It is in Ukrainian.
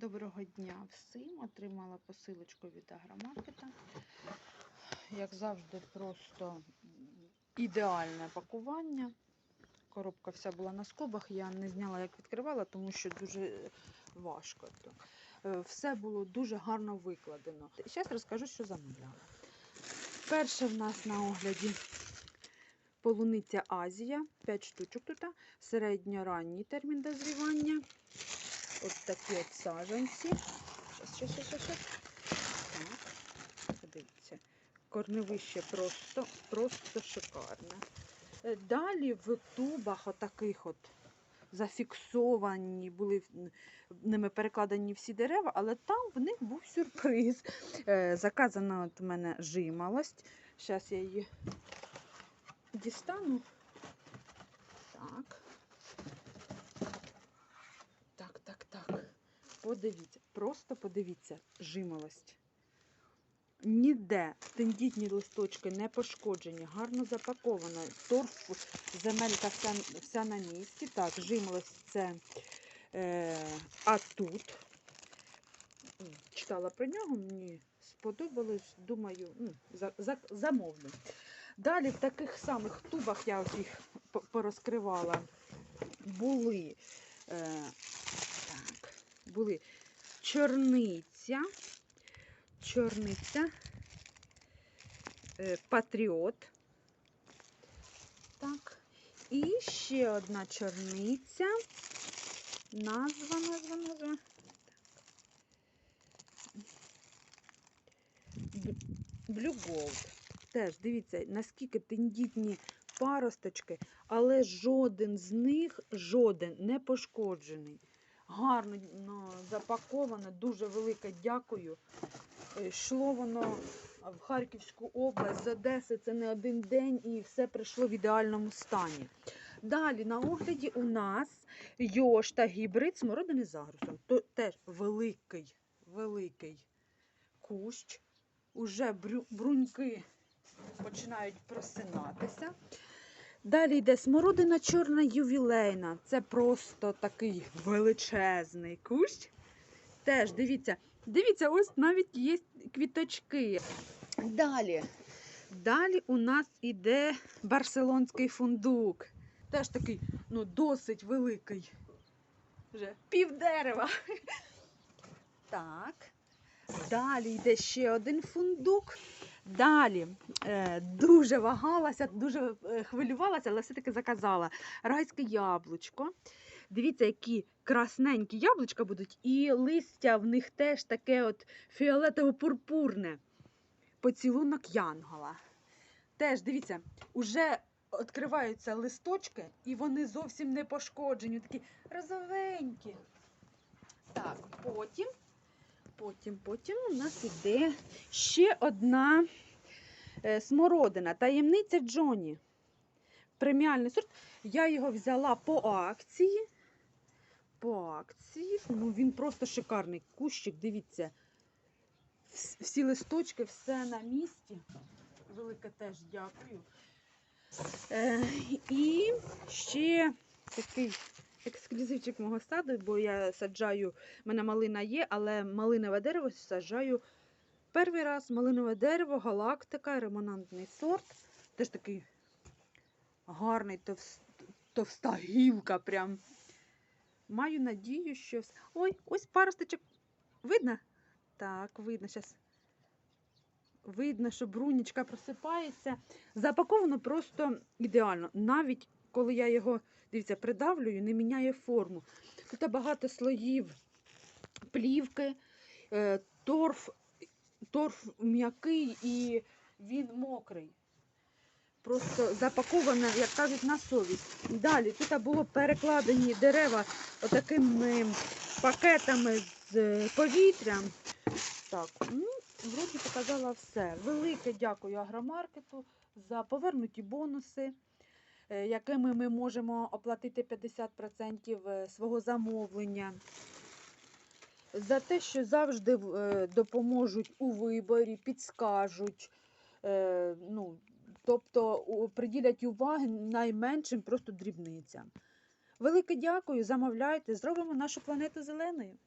Доброго дня всім. Отримала посилочку від агромаркета. Як завжди, просто ідеальне пакування. Коробка вся була на скобах. Я не зняла, як відкривала, тому що дуже важко. Е, Все було дуже гарно викладено. Зараз розкажу, що замовляла. Перше в нас на огляді полуниця Азія, 5 штучок тут, середньоранній термін дозрівання. Такі от саджанці. Щас, щас, щас, щас. Так, подивіться. Корневище просто, просто шикарне. Е, Далі в тубах отаких от зафіксовані, були ними перекладені всі дерева, але там в них був сюрприз. Е, Заказана от у мене жималость. Зараз я її дістану. Так, так, так. Подивіться, просто подивіться, жимолость. Ніде тендітні листочки не пошкоджені, гарно запаковано. Торф, земелька вся, вся на місці. Так, жимолость це е, а тут. Читала про нього, мені сподобалось, думаю, ну, за, за, замовлю. Далі в таких самих тубах я їх порозкривала. Були е, були чорниця, чорниця, е, патріот. Так. І ще одна чорниця. Назва, назва, назва. Blue Gold. Теж дивіться, наскільки тендітні паросточки, але жоден з них, жоден не пошкоджений. Гарно ну, запаковано, дуже велике дякую. Е, Йшло воно в Харківську область з Одеси, це не один день і все прийшло в ідеальному стані. Далі на огляді у нас йош та гібрид смородини з агрусом. То теж великий, великий кущ. Уже бруньки починають просинатися. Далі йде смородина чорна ювілейна. Це просто такий величезний кущ. Теж дивіться, дивіться, ось навіть є квіточки. Далі. Далі у нас іде барселонський фундук. Теж такий, ну, досить великий. Вже пів дерева. Так. Далі йде ще один фундук. Далі е, дуже вагалася, дуже е, хвилювалася, але все-таки заказала райське яблучко. Дивіться, які красненькі яблучка будуть, і листя в них теж таке от фіолетово-пурпурне. Поцілунок янгола. Теж дивіться, уже відкриваються листочки, і вони зовсім не пошкоджені, такі розовенькі. Так, потім, потім, потім у нас іде ще одна е, смородина, таємниця Джоні. Преміальний сорт. Я його взяла по акції. По акції. Ну, він просто шикарний кущик, дивіться. Всі листочки, все на місці. Велике теж дякую. Е, і ще такий ексклюзивчик мого саду, бо я саджаю, в мене малина є, але малинове дерево саджаю перший раз. Малинове дерево, галактика, ремонантний сорт. Теж такий гарний товс- товста гілка. Прям. Маю надію, що. Ой, ось паросточок. Видно? Так, видно. Зараз. Видно, що брунічка просипається. Запаковано просто ідеально. Навіть коли я його, дивіться, придавлюю, не міняє форму. Тут багато слоїв плівки, е, торф, торф м'який і він мокрий. Просто запаковано, як кажуть, на совість. Далі тут було перекладені дерева отакими пакетами з е, повітрям. Так, ну, вроді показала все. Велике дякую агромаркету за повернуті бонуси, якими ми можемо оплатити 50% е, свого замовлення. За те, що завжди е, допоможуть у виборі, підскажуть. е, Ну, тобто приділять уваги найменшим просто дрібницям. Велике дякую, замовляйте, зробимо нашу планету зеленою.